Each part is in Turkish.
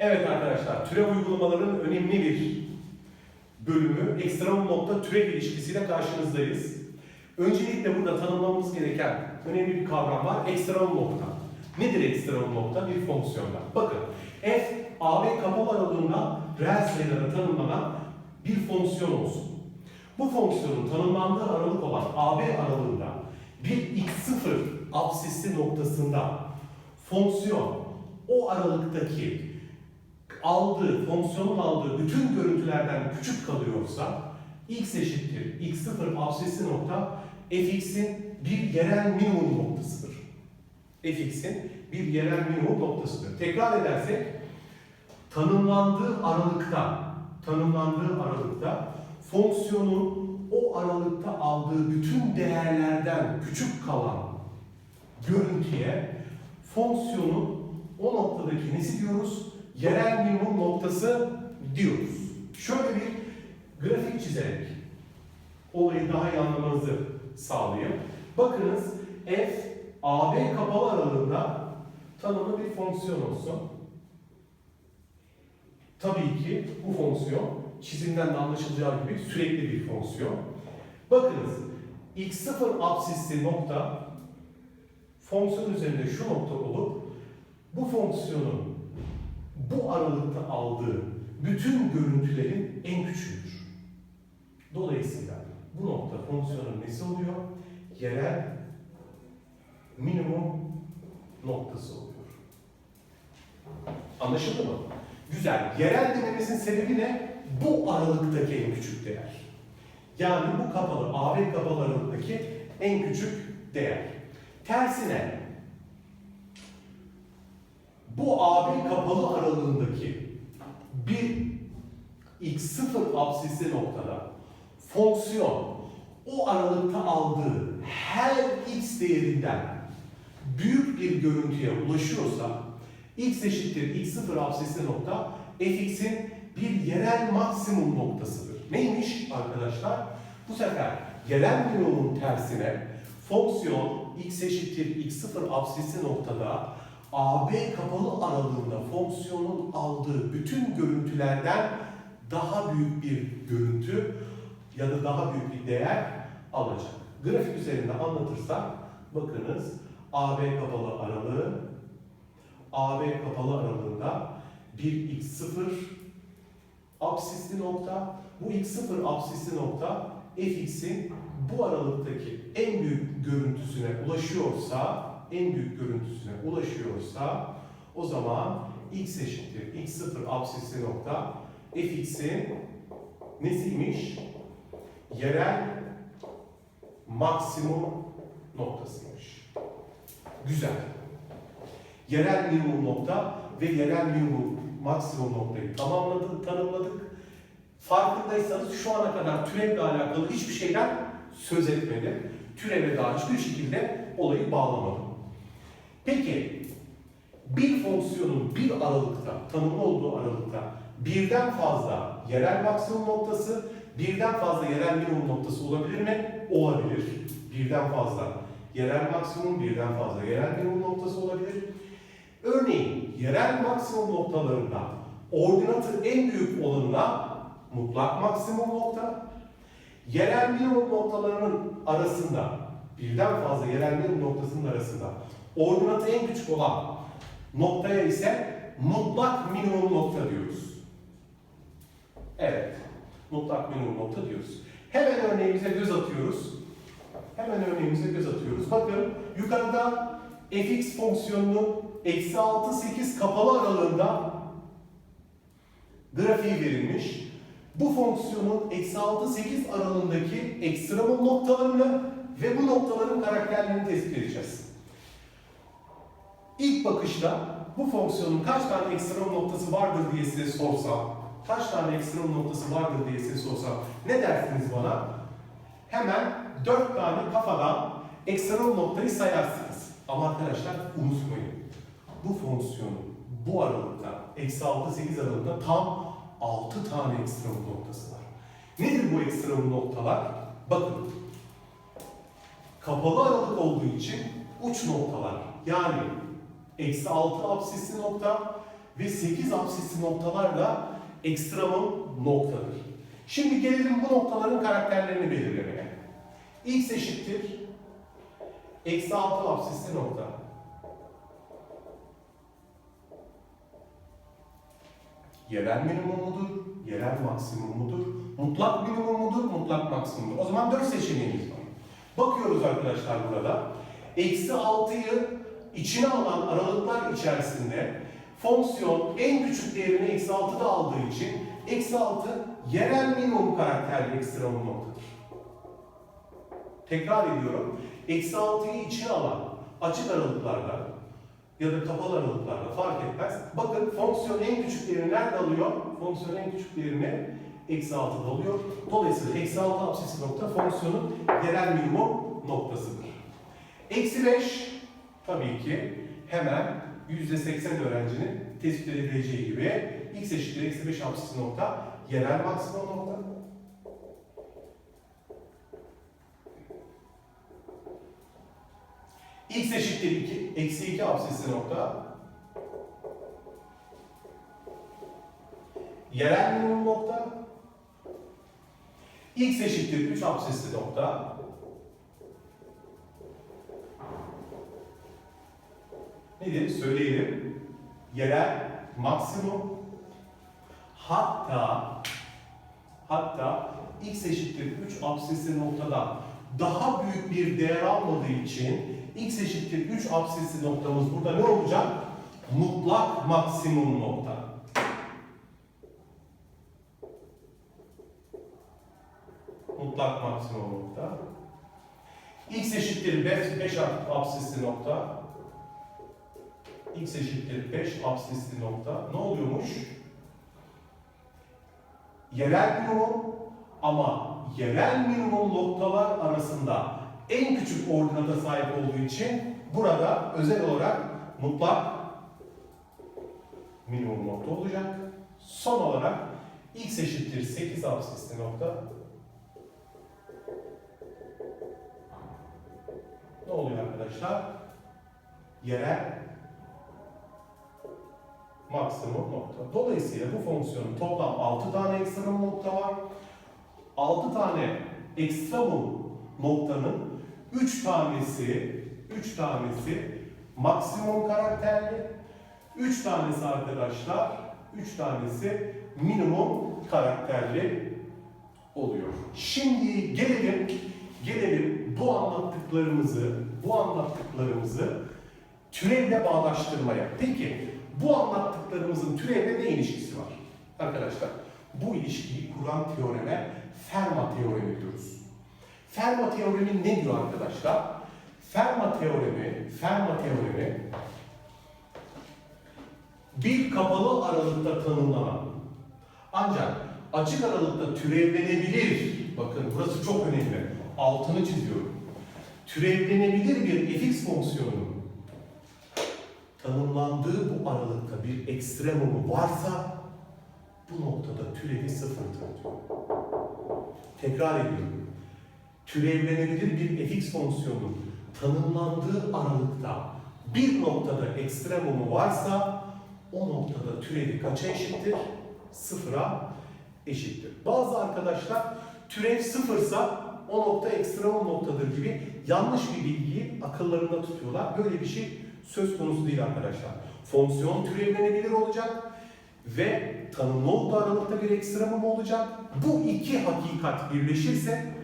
Evet arkadaşlar, türev uygulamaların önemli bir bölümü ekstremum nokta türev ilişkisiyle karşınızdayız. Öncelikle burada tanımlamamız gereken önemli bir kavram var. Ekstremum nokta. Nedir ekstremum nokta? Bir fonksiyonda. Bakın, f, a ve kapalı aralığında reel sayılara tanımlanan bir fonksiyon olsun. Bu fonksiyonun tanımlandığı aralık olan AB aralığında bir x0 absisli noktasında fonksiyon o aralıktaki aldığı, fonksiyonun aldığı bütün görüntülerden küçük kalıyorsa x eşittir x0 absisli nokta fx'in bir yerel minimum noktasıdır. fx'in bir yerel minimum noktasıdır. Tekrar edersek tanımlandığı aralıkta tanımlandığı aralıkta fonksiyonun o aralıkta aldığı bütün değerlerden küçük kalan görüntüye fonksiyonun o noktadaki nesi diyoruz? Yerel minimum noktası diyoruz. Şöyle bir grafik çizerek olayı daha iyi anlamanızı sağlayayım. Bakınız f AB kapalı aralığında tanımlı bir fonksiyon olsun. Tabii ki bu fonksiyon çizimden de anlaşılacağı gibi sürekli bir fonksiyon. Bakınız x0 absisli nokta fonksiyon üzerinde şu nokta olup bu fonksiyonun bu aralıkta aldığı bütün görüntülerin en küçüğüdür. Dolayısıyla bu nokta fonksiyonun nesi oluyor? Yerel minimum noktası oluyor. Anlaşıldı mı? Güzel. Yerel dememizin sebebi ne? Bu aralıktaki en küçük değer. Yani bu kapalı, AB kapalı aralıktaki en küçük değer. Tersine bu AB kapalı aralığındaki bir x0 absisli noktada fonksiyon o aralıkta aldığı her x değerinden büyük bir görüntüye ulaşıyorsa x eşittir x0 absisli nokta fx'in bir yerel maksimum noktasıdır. Neymiş arkadaşlar? Bu sefer yerel minimumun tersine fonksiyon x eşittir x0 absisli noktada AB kapalı aralığında fonksiyonun aldığı bütün görüntülerden daha büyük bir görüntü ya da daha büyük bir değer alacak. Grafik üzerinde anlatırsak bakınız AB kapalı aralığı AB kapalı aralığında bir x0 absisli nokta bu x0 absisli nokta fx'in bu aralıktaki en büyük görüntüsüne ulaşıyorsa en büyük görüntüsüne ulaşıyorsa o zaman x eşittir x0 absisli nokta fx'in nesiymiş? Yerel maksimum noktasıymış. Güzel. Yerel minimum nokta ve yerel minimum maksimum noktayı tamamladık, tanımladık. Farkındaysanız şu ana kadar türevle alakalı hiçbir şeyden söz etmedim. Türeve daha hiçbir şekilde olayı bağlamadım. Peki bir fonksiyonun bir aralıkta, tanımlı olduğu aralıkta birden fazla yerel maksimum noktası, birden fazla yerel minimum noktası olabilir mi? Olabilir. Birden fazla yerel maksimum, birden fazla yerel minimum noktası olabilir. Örneğin yerel maksimum noktalarında ordinatı en büyük olanına mutlak maksimum nokta, yerel minimum noktalarının arasında birden fazla yerel minimum noktasının arasında ordinatı en küçük olan noktaya ise mutlak minimum nokta diyoruz. Evet, mutlak minimum nokta diyoruz. Hemen örneğimize göz atıyoruz. Hemen örneğimize göz atıyoruz. Bakın yukarıda fx fonksiyonunun eksi 6, 8 kapalı aralığında grafiği verilmiş. Bu fonksiyonun eksi 6, 8 aralığındaki ekstremum noktalarını ve bu noktaların karakterlerini tespit edeceğiz. İlk bakışta bu fonksiyonun kaç tane ekstremum noktası vardır diye size sorsam, kaç tane ekstremum noktası vardır diye size sorsam ne dersiniz bana? Hemen 4 tane kafadan ekstremum noktayı sayarsınız. Ama arkadaşlar unutmayın. Bu fonksiyonun bu aralıkta, eksi 6, 8 aralığında tam 6 tane ekstremum noktası var. Nedir bu ekstremum noktalar? Bakın. Kapalı aralık olduğu için uç noktalar. Yani eksi 6 absisli nokta ve 8 absisli noktalar da ekstremum noktadır. Şimdi gelelim bu noktaların karakterlerini belirlemeye. X eşittir eksi 6 absisli nokta. Yerel minimumudur, yerel maksimumudur, mutlak minimumudur, mutlak maksimumudur. O zaman 4 seçeneğimiz var. Bakıyoruz arkadaşlar burada. Eksi 6'yı içine alan aralıklar içerisinde fonksiyon en küçük değerini eksi 6'da aldığı için eksi 6 yerel minimum karakterli ekstremum noktadır. Tekrar ediyorum. Eksi 6'yı içine alan açık aralıklarda ya da kapalı aralıklarda fark etmez. Bakın fonksiyon en küçük değerini nerede alıyor? Fonksiyon en küçük değerini eksi 6'da alıyor. Dolayısıyla eksi 6 absisi nokta fonksiyonun yerel minimum noktasıdır. Eksi 5 tabii ki hemen %80 öğrencinin tespit edebileceği gibi x eşittir eksi 5 absisi nokta yerel maksimum nokta. x eşittir 2, eksi 2 absisi nokta. Yerel minimum nokta. x eşittir 3 absisi nokta. Nedir? Söyleyelim. Yerel maksimum. Hatta hatta x eşittir 3 absisi noktada daha büyük bir değer almadığı için x eşittir 3 absisi noktamız burada ne olacak? Mutlak maksimum nokta. Mutlak maksimum nokta. x eşittir 5, 5 absisi nokta. X eşittir 5 absisli nokta. Ne oluyormuş? Yerel minimum ama yerel minimum noktalar arasında en küçük ordinata sahip olduğu için burada özel olarak mutlak minimum nokta olacak. Son olarak x eşittir 8 absisli nokta. Ne oluyor arkadaşlar? Yerel maksimum nokta. Dolayısıyla bu fonksiyonun toplam 6 tane ekstremum nokta var. 6 tane ekstremum noktanın 3 tanesi 3 tanesi maksimum karakterli. 3 tanesi arkadaşlar 3 tanesi minimum karakterli oluyor. Şimdi gelelim gelelim bu anlattıklarımızı bu anlattıklarımızı türevle bağdaştırmaya. Peki bu anlattıklarımızın türevle ne ilişkisi var? Arkadaşlar bu ilişkiyi kuran teoreme Fermat teoremi diyoruz. Fermat teoremi ne diyor arkadaşlar? Fermat teoremi, Fermat teoremi bir kapalı aralıkta tanımlanan ancak açık aralıkta türevlenebilir. Bakın burası çok önemli. Altını çiziyorum. Türevlenebilir bir fx fonksiyonunun tanımlandığı bu aralıkta bir ekstremumu varsa bu noktada türevi sıfırdır diyor. Tekrar ediyorum. Türevlenebilir bir fx fonksiyonun tanımlandığı aralıkta bir noktada ekstremumu varsa o noktada türevi kaça eşittir? Sıfıra eşittir. Bazı arkadaşlar türev sıfırsa o nokta ekstremum noktadır gibi yanlış bir bilgiyi akıllarında tutuyorlar. Böyle bir şey söz konusu değil arkadaşlar. Fonksiyon türevlenebilir olacak ve tanımlı olduğu aralıkta bir ekstremum olacak. Bu iki hakikat birleşirse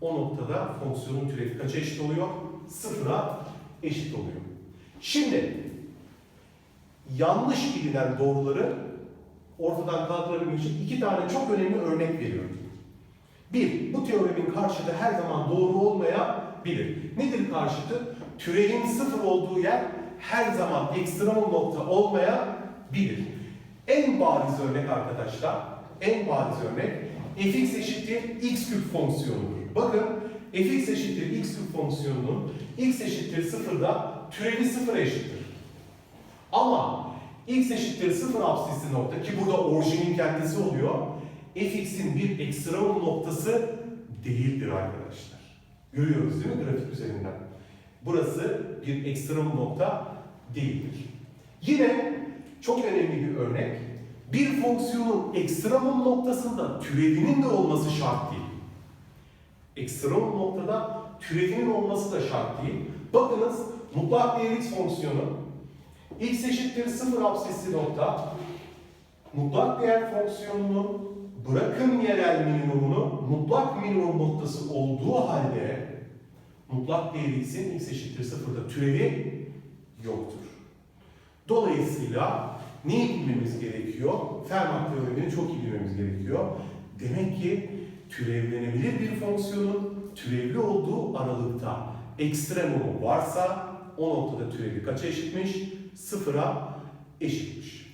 o noktada fonksiyonun türevi kaça eşit oluyor? Sıfıra eşit oluyor. Şimdi yanlış bilinen doğruları ortadan kaldırabilmek için iki tane çok önemli örnek veriyorum. Bir, bu teoremin karşıtı her zaman doğru olmayabilir. Nedir karşıtı? Türevin sıfır olduğu yer her zaman ekstremum nokta olmayabilir. En bariz örnek arkadaşlar, en bariz örnek fx eşittir x küp fonksiyonudur. Bakın fx eşittir x küp fonksiyonunun x eşittir sıfırda türevi sıfır eşittir. Ama x eşittir sıfır absisli nokta ki burada orijinin kendisi oluyor. fx'in bir ekstremum noktası değildir arkadaşlar. Görüyoruz değil mi grafik üzerinden? Burası bir ekstremum nokta değildir. Yine çok önemli bir örnek. Bir fonksiyonun ekstremum noktasında türevinin de olması şart değil. Ekstremum noktada türevinin olması da şart değil. Bakınız mutlak değer fonksiyonu x eşittir 0 absisli nokta mutlak değer fonksiyonunun bırakın yerel minimumunu mutlak minimum noktası olduğu halde mutlak değer x'in x eşittir 0'da türevi yoktur. Dolayısıyla neyi bilmemiz gerekiyor? Fermat teoremini çok iyi bilmemiz gerekiyor. Demek ki türevlenebilir bir fonksiyonun türevli olduğu aralıkta ekstremumu varsa o noktada türevi kaça eşitmiş? Sıfıra eşitmiş.